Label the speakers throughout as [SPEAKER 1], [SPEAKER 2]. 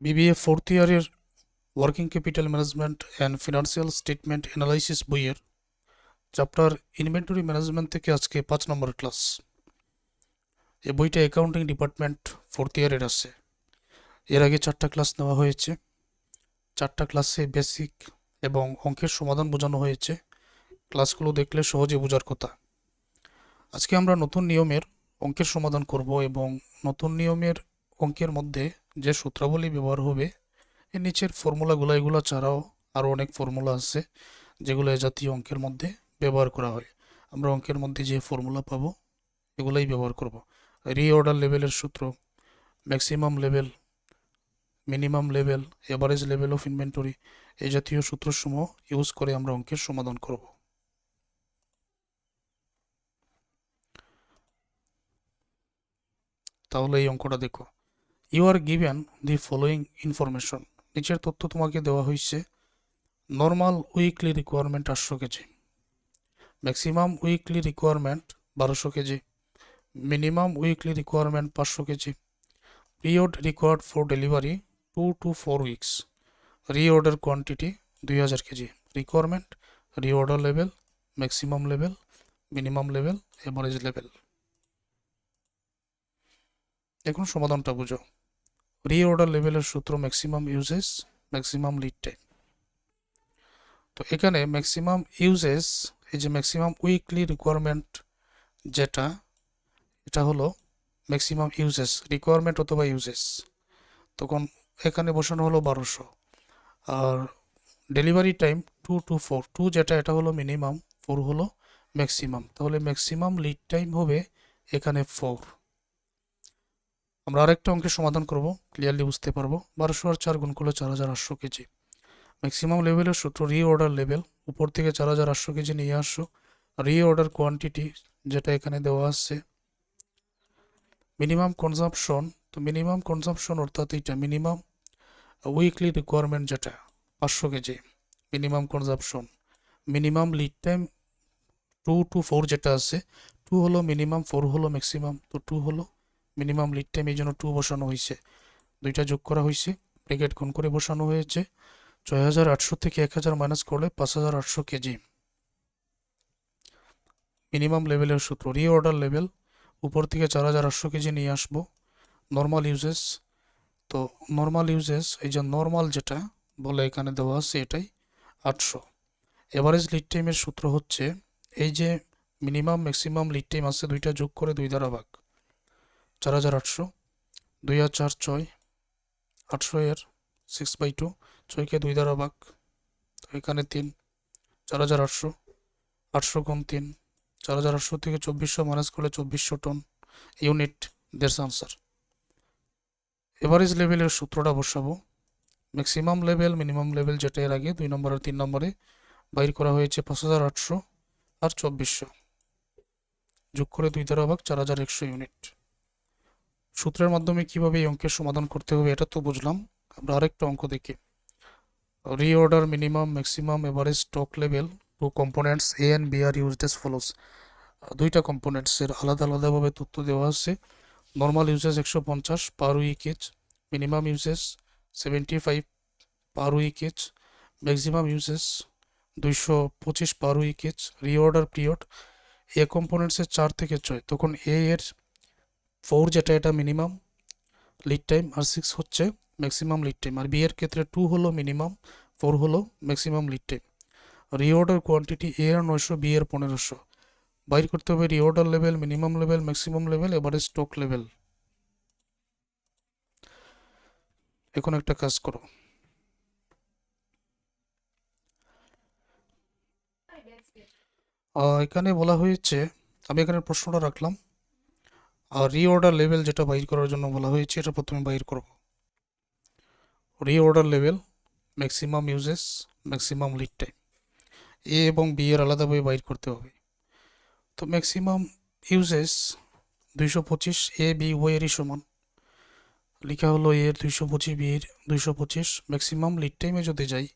[SPEAKER 1] BBA fourth ইয়ারের working capital management and financial statement analysis বইয়ের chapter inventory management থেকে আজকে পাঁচ নম্বর ক্লাস এই বইটা অ্যাকাউন্টিং ডিপার্টমেন্ট ফোর্থ ইয়ারের আছে। এর আগে চারটা ক্লাস নেওয়া হয়েছে। চারটা ক্লাসে বেসিক এবং অঙ্কের সমাধান বোঝানো হয়েছে। ক্লাসগুলো দেখলে সহজে বোঝার কথা। আজকে আমরা নতুন নিয়মের অঙ্কের সমাধান করব এবং নতুন নিয়মের অঙ্কের মধ্যে যে সূত্রাবলী ব্যবহার হবে এর নিচের ফর্মুলাগুলো, এগুলো ছাড়াও আরও অনেক ফর্মুলা আছে, যেগুলো জাতীয় অঙ্কের মধ্যে ব্যবহার করা হয়। আমরা অঙ্কের মধ্যে যে ফর্মুলা পাবো, এগুলাই ব্যবহার করব। রিঅর্ডার লেভেলের সূত্র, maximum level, minimum level, average level of inventory এই জাতীয় সূত্রসমূহ ইউজ করে আমরা অঙ্কের সমাধান করব। তাহলে এই অঙ্কটা দেখো। You are given the following information নিচের তথ্য তোমাকে দেওয়া হয়েছে নর্মাল উইকলি রিকোয়ারমেন্ট আটশো কেজি ম্যাক্সিমাম উইকলি রিকোয়ারমেন্ট বারোশো কেজি মিনিমাম উইকলি রিকোয়ারমেন্ট পাঁচশো KG period required for delivery two to four weeks reorder quantity দুই হাজার KG requirement reorder level maximum level minimum level average level এখন সমাধানটা বুঝো। Reorder লেভেলের সূত্র maximum usage maximum lead time তো এখানে ম্যাক্সিমাম ইউজেস এই যে ম্যাক্সিমাম উইকলি রিকোয়ারমেন্ট যেটা, এটা হলো ম্যাক্সিমাম ইউজেস রিকোয়ারমেন্ট অথবা ইউজেস তখন এখানে বসানো হলো বারোশো। আর delivery time two to four two যেটা, এটা হলো মিনিমাম ফোর হলো ম্যাক্সিমাম তাহলে ম্যাক্সিমাম লিড টাইম হবে এখানে ফোর আমরা আরেকটা অঙ্কের সমাধান করব ক্লিয়ারলি বুঝতে পারব। বারোশো আর চার গুণ করলে চার হাজার আটশো কেজি। ম্যাক্সিমাম লেভেলের সূত্র রিঅর্ডার লেভেল উপর থেকে চার হাজার আটশো কেজি নিয়ে আসো। রিঅর্ডার কোয়ান্টিটি যেটা এখানে দেওয়া আছে। মিনিমাম কনজাম্পশন তো মিনিমাম কনজাম্পশন অর্থাৎ এইটা মিনিমাম উইকলি রিকোয়ারমেন্ট যেটা, পাঁচশো KG. Minimum consumption minimum lead time two to four যেটা আছে টু হলো মিনিমাম ফোর হলো ম্যাক্সিমাম তো টু হলো মিনিমাম লিড টাইম এই জন্য টু বসানো হয়েছে। দুইটা যোগ করা হয়েছে ব্রেকেট গুণ করে বসানো হয়েছে। ছয় হাজার আটশো থেকে এক হাজার মাইনাস করলে পাঁচ হাজার আটশো কেজি মিনিমাম লেভেলের সূত্র রিঅর্ডার লেভেল উপর থেকে চার হাজার আটশো কেজি নিয়ে আসব। নর্মাল ইউজেস তো নর্মাল ইউজেস এই যে নর্মাল যেটা বলে এখানে দেওয়া আছে এটাই আটশো। এভারেজ লিড টাইমের সূত্র হচ্ছে, এই যে মিনিমাম ম্যাক্সিমাম লিড টাইম আছে, দুইটা যোগ করে দুই দ্বারা ভাগ। চার হাজার আটশো, দুই আর চার ছয়, আটশো এর সিক্স বাই টু ছয়কে দুই দ্বারা তো এখানে তিন, চার হাজার আটশো আটশো কম তিন, চার হাজার আটশো থেকে চব্বিশশো মাইনাস করলে চব্বিশশো টন ইউনিট দেড়স আনসার এভারেজ লেভেলের সূত্রটা বসাবো। ম্যাক্সিমাম লেভেল মিনিমাম লেভেল যেটা এর আগে, দুই নম্বর আর তিন নম্বরে বাইর করা হয়েছে পাঁচ হাজার আটশো আর চব্বিশশো। যোগ করে দুই দ্বারা ভাগ, চার হাজার একশো ইউনিট সূত্রের মাধ্যমে কীভাবে এই অঙ্কের সমাধান করতে হবে এটা তো বুঝলাম। আমরা আরেকটা অঙ্ক দেখি। Reorder minimum maximum average stock level two components A and B are used as follows দুইটা কম্পোনেন্টসের আলাদা আলাদাভাবে তথ্য দেওয়া আছে। নর্মাল ইউজেস একশো পঞ্চাশ per week minimum usage seventy five per week maximum usage দুইশো পঁচিশ পার উইকেজ রিঅর্ডার পিরিয়ড এ কম্পোনেন্টসের চার থেকে ছয়। তখন এ এর ফোর যেটা এটা মিনিমাম লিড টাইম আর সিক্স হচ্ছে ম্যাক্সিমাম লিড টাইম আর বিয়ের ক্ষেত্রে টু হলো মিনিমাম ফোর হলো maximum lead time reorder quantity A আর নয়শো বি এর পনেরোশো। বাইর করতে হবে reorder level minimum level maximum level এবারে স্টক লেভেল এখন একটা কাজ করো। এখানে বলা হয়েছে, আমি এখানে প্রশ্নটা রাখলাম। আর রিঅর্ডার লেভেল যেটা বাইর করার জন্য বলা হয়েছে, এটা প্রথমে বাইর করব। Reorder level maximum usage maximum lead time A এবং বি এর আলাদাভাবে বাইর করতে হবে। তো ম্যাক্সিমাম ইউজেস দুইশো পঁচিশ এ বি ওয়েরই সমান। লেখা হলো এর দুইশো পঁচিশ বি এর দুইশো পঁচিশ। ম্যাক্সিমাম লিড টাইমে যদি যাই,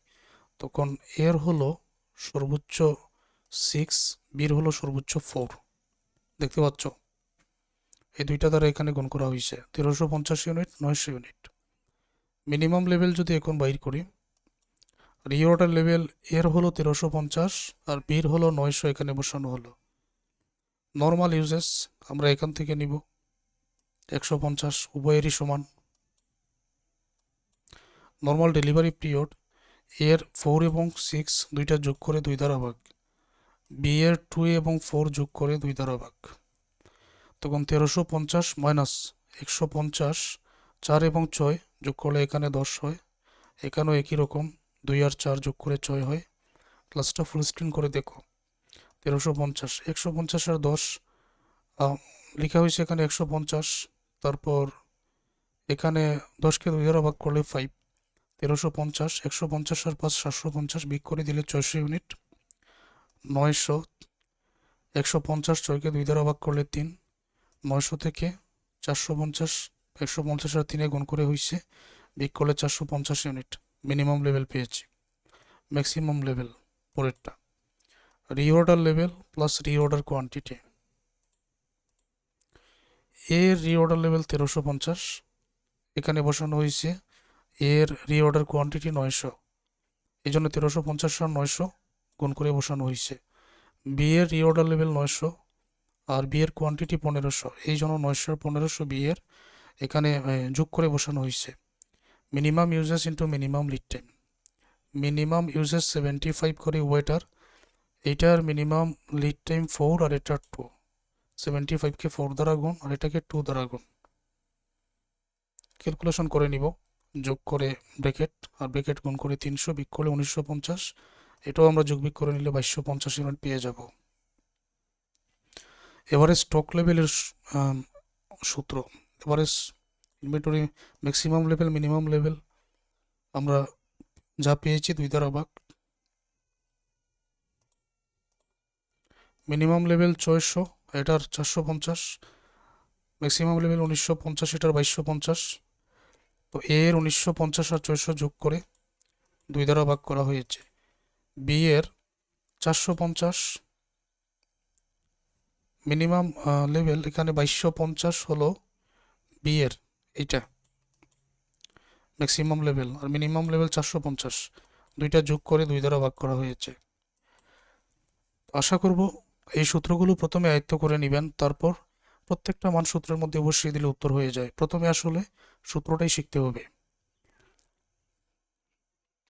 [SPEAKER 1] তখন এর হলো সর্বোচ্চ সিক্স বির হলো সর্বোচ্চ ফোর দেখতে পাচ্ছ? এই দুইটা দ্বারা এখানে গুণ করা হয়েছে তেরোশো পঞ্চাশ ইউনিট নয়শো ইউনিট মিনিমাম লেভেল যদি এখন বাইর করি রিওর্ডার লেভেল এর হলো তেরোশো পঞ্চাশ আর বির হলো নয়শো এখানে বসানো হলো। নর্মাল ইউজেস আমরা এখান থেকে নিব। একশো পঞ্চাশ উভয়েরই সমান। নর্মাল ডেলিভারি পিরিয়ড এর ফোর এবং সিক্স দুইটা যোগ করে দুই দ্বারা ভাগ। বি এর টু এবং ফোর যোগ করে দুই দ্বারা ভাগ। তখন তেরোশো পঞ্চাশ মাইনাস একশো পঞ্চাশ চার এবং ছয় যোগ করলে এখানে দশ হয়। এখানেও একই রকম দুই আর চার যোগ করে ছয় হয়। ক্লাসটা ফুল স্ক্রিন করে দেখো। তেরোশো পঞ্চাশ, একশো পঞ্চাশ আর দশ লেখা হয়েছে এখানে একশো পঞ্চাশ, তারপর এখানে দশকে দুই দ্বারা ভাগ করলে ফাইভ তেরোশো পঞ্চাশ, একশো পঞ্চাশ আর পাঁচ, সাতশো পঞ্চাশ বিক করে দিলে ছয়শো ইউনিট নয়শো, একশো পঞ্চাশ, ছয়কে দুই দ্বারা ভাগ করলে তিন। নয়শো থেকে চারশো পঞ্চাশ, একশো পঞ্চাশ আর তিনে গুণ করে হয়েছে বিক করলে চারশো পঞ্চাশ ইউনিট, মিনিমাম লেভেল পেয়েছি। ম্যাক্সিমাম লেভেল, পরেরটা। Reorder level plus reorder quantity. এর রিঅর্ডার লেভেল তেরোশো পঞ্চাশ, এখানে বসানো হয়েছে এর রিঅর্ডার কোয়ান্টিটি নয়শো। এই জন্য তেরোশো পঞ্চাশ আর নয়শো গুণ করে বসানো হয়েছে বি এর রিঅর্ডার লেভেল নয়শো আর বিয়ের কোয়ান্টিটি পনেরোশো। এই জন্য নয়শো পনেরোশো বিয়ের এখানে যোগ করে বসানো হয়েছে। Minimum usage into minimum lead time minimum usage seventy five করে ওয়েটার এইটার মিনিমাম লিড টাইম ফোর আর এটার টু সেভেন্টি ফাইভকে ফোর দ্বারা গুণ আর এটাকে টু দ্বারা গুণ। ক্যালকুলেশন করে নিব। যোগ করে ব্রেকেট আর ব্রেকেট গুণ করে তিনশো বিক করলে উনিশশো পঞ্চাশ। এটাও আমরা যোগ বিক করে নিলে বাইশশো পঞ্চাশ ইউনিট পেয়ে যাব। এবারে স্টক লেভেলের সূত্র। এবারে inventory maximum level minimum level আমরা যা পেয়েছি দুই দ্বারা ভাগ। মিনিমাম লেভেল ছয়শো, এটার চারশো পঞ্চাশ। ম্যাক্সিমাম লেভেল উনিশশো পঞ্চাশ, এটার বাইশশো পঞ্চাশ। তো এর উনিশশো পঞ্চাশ আর ছয়শো যোগ করে দুই দ্বারা ভাগ করা হয়েছে। বি এর চারশো পঞ্চাশ মিনিমাম লেভেল এখানে বাইশশো পঞ্চাশ হলো বিয়ের এইটা। ম্যাক্সিমাম লেভেল আর মিনিমাম লেভেল চারশো পঞ্চাশ। দুইটা যোগ করে দুই দ্বারা ভাগ করা হয়েছে। আশা করব এই সূত্রগুলো প্রথমে আয়ত্ত করে নেবেন, তারপর প্রত্যেকটা মান সূত্রের মধ্যে অবশ্যই দিলে উত্তর হয়ে যায়। প্রথমে আসলে সূত্রটাই শিখতে হবে।